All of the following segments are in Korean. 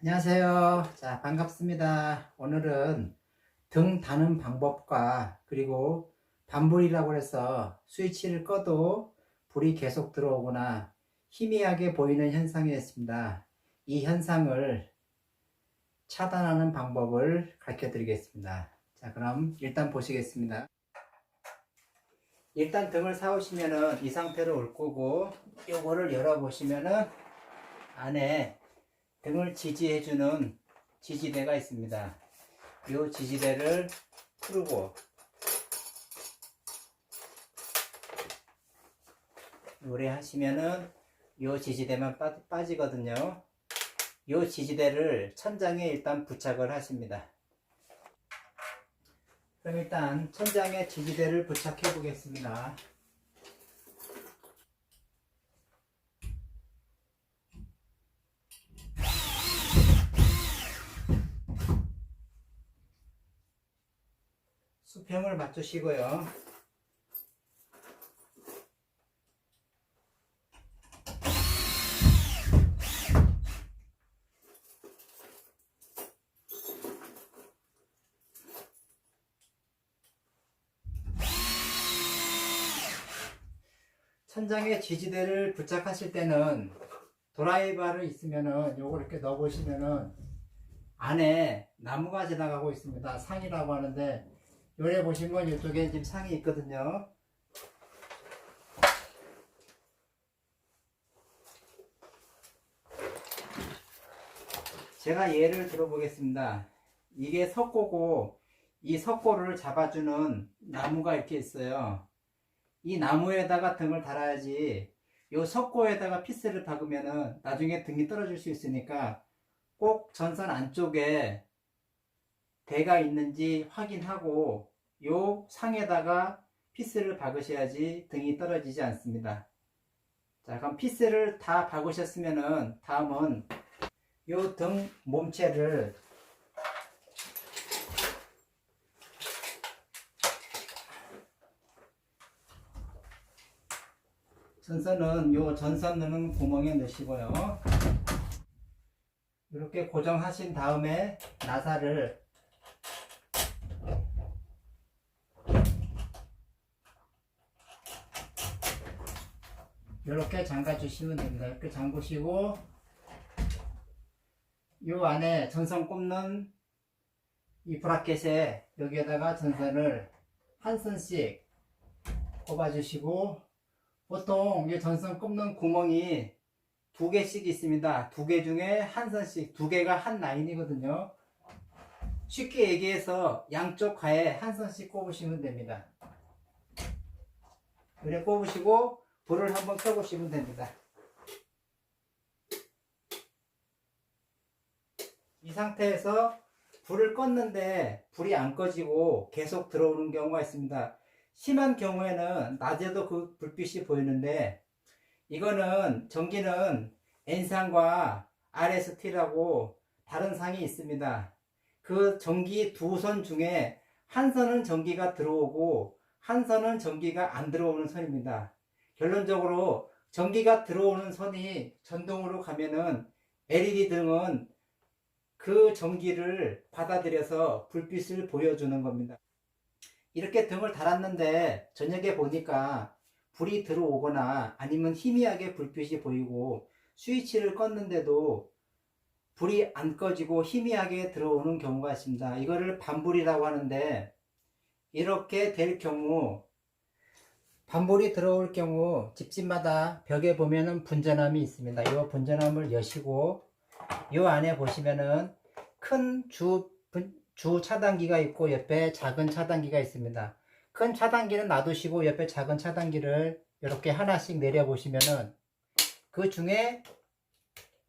안녕하세요. 자, 반갑습니다. 오늘은 등 다는 방법과 그리고 반불이라고 해서 스위치를 꺼도 불이 계속 들어오거나 희미하게 보이는 현상이 있습니다. 이 현상을 차단하는 방법을 가르쳐 드리겠습니다. 자, 그럼 일단 보시겠습니다. 일단 등을 사오시면은 이 상태로 올 거고 요거를 열어 보시면은 안에 등을 지지해주는 지지대가 있습니다. 이 지지대를 풀고 노래하시면은 이 지지대만 빠, 빠지거든요. 이 지지대를 천장에 일단 부착을 하십니다. 그럼 일단 천장에 지지대를 부착해 보겠습니다. 수평을 맞추시고요. 천장에 지지대를 부착하실 때는 드라이버를 있으면은 요걸 이렇게 넣어 보시면은 안에 나무가 지나가고 있습니다. 상이라고 하는데 요래 보시면 이쪽에 지금 상이 있거든요. 제가 예를 들어보겠습니다. 이게 석고고 이 석고를 잡아주는 나무가 이렇게 있어요. 이 나무에다가 등을 달아야지 요 석고에다가 피스를 박으면은 나중에 등이 떨어질 수 있으니까 꼭 전선 안쪽에 대가 있는지 확인하고 요 상에다가 피스를 박으셔야지 등이 떨어지지 않습니다. 자, 그럼 피스를 다 박으셨으면은 다음은 요 등 몸체를 전선은 요 전선 넣는 구멍에 넣으시고요. 이렇게 고정하신 다음에 나사를 이렇게 잠가 주시면 됩니다. 이렇게 잠그시고 요 안에 전선 꼽는 이 브라켓에 여기에다가 전선을 한 선씩 꼽아 주시고 보통 이 전선 꼽는 구멍이 두 개씩 있습니다. 두 개 중에 한 선씩 두 개가 한 라인이거든요. 쉽게 얘기해서 양쪽 가에 한 선씩 꼽으시면 됩니다. 이렇게 꼽으시고 불을 한번 켜보시면 됩니다. 이 상태에서 불을 껐는데 불이 안 꺼지고 계속 들어오는 경우가 있습니다. 심한 경우에는 낮에도 그 불빛이 보이는데 이거는 전기는 N상과 RST라고 다른 상이 있습니다. 그 전기 두 선 중에 한 선은 전기가 들어오고 한 선은 전기가 안 들어오는 선입니다. 결론적으로 전기가 들어오는 선이 전동으로 가면은 LED 등은 그 전기를 받아들여서 불빛을 보여주는 겁니다. 이렇게 등을 달았는데 저녁에 보니까 불이 들어오거나 아니면 희미하게 불빛이 보이고 스위치를 껐는데도 불이 안 꺼지고 희미하게 들어오는 경우가 있습니다. 이거를 반불이라고 하는데 이렇게 될 경우 반불이 들어올 경우 집집마다 벽에 보면은 분전함이 있습니다. 이 분전함을 여시고 이 안에 보시면은 큰 주 주 차단기가 있고 옆에 작은 차단기가 있습니다. 큰 차단기는 놔두시고 옆에 작은 차단기를 이렇게 하나씩 내려 보시면은 그 중에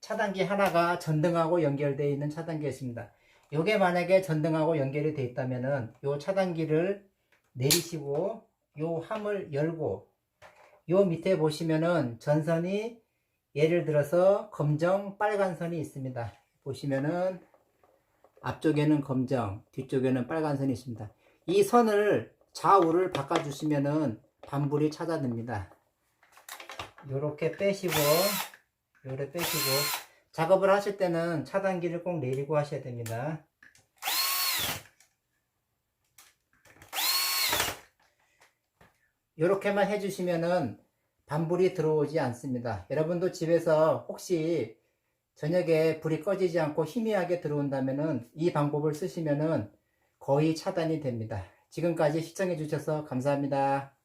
차단기 하나가 전등하고 연결되어 있는 차단기가 있습니다. 이게 만약에 전등하고 연결이 되어 있다면은 이 차단기를 내리시고 이 함을 열고 이 밑에 보시면은 전선이 예를 들어서 검정 빨간 선이 있습니다. 보시면은 앞쪽에는 검정, 뒤쪽에는 빨간 선이 있습니다. 이 선을 좌우를 바꿔주시면은 반불이 차단됩니다. 요렇게 빼시고 요래 빼시고 작업을 하실 때는 차단기를 꼭 내리고 하셔야 됩니다. 요렇게만 해주시면은 반불이 들어오지 않습니다. 여러분도 집에서 혹시 저녁에 불이 꺼지지 않고 희미하게 들어온다면은 이 방법을 쓰시면은 거의 차단이 됩니다. 지금까지 시청해 주셔서 감사합니다.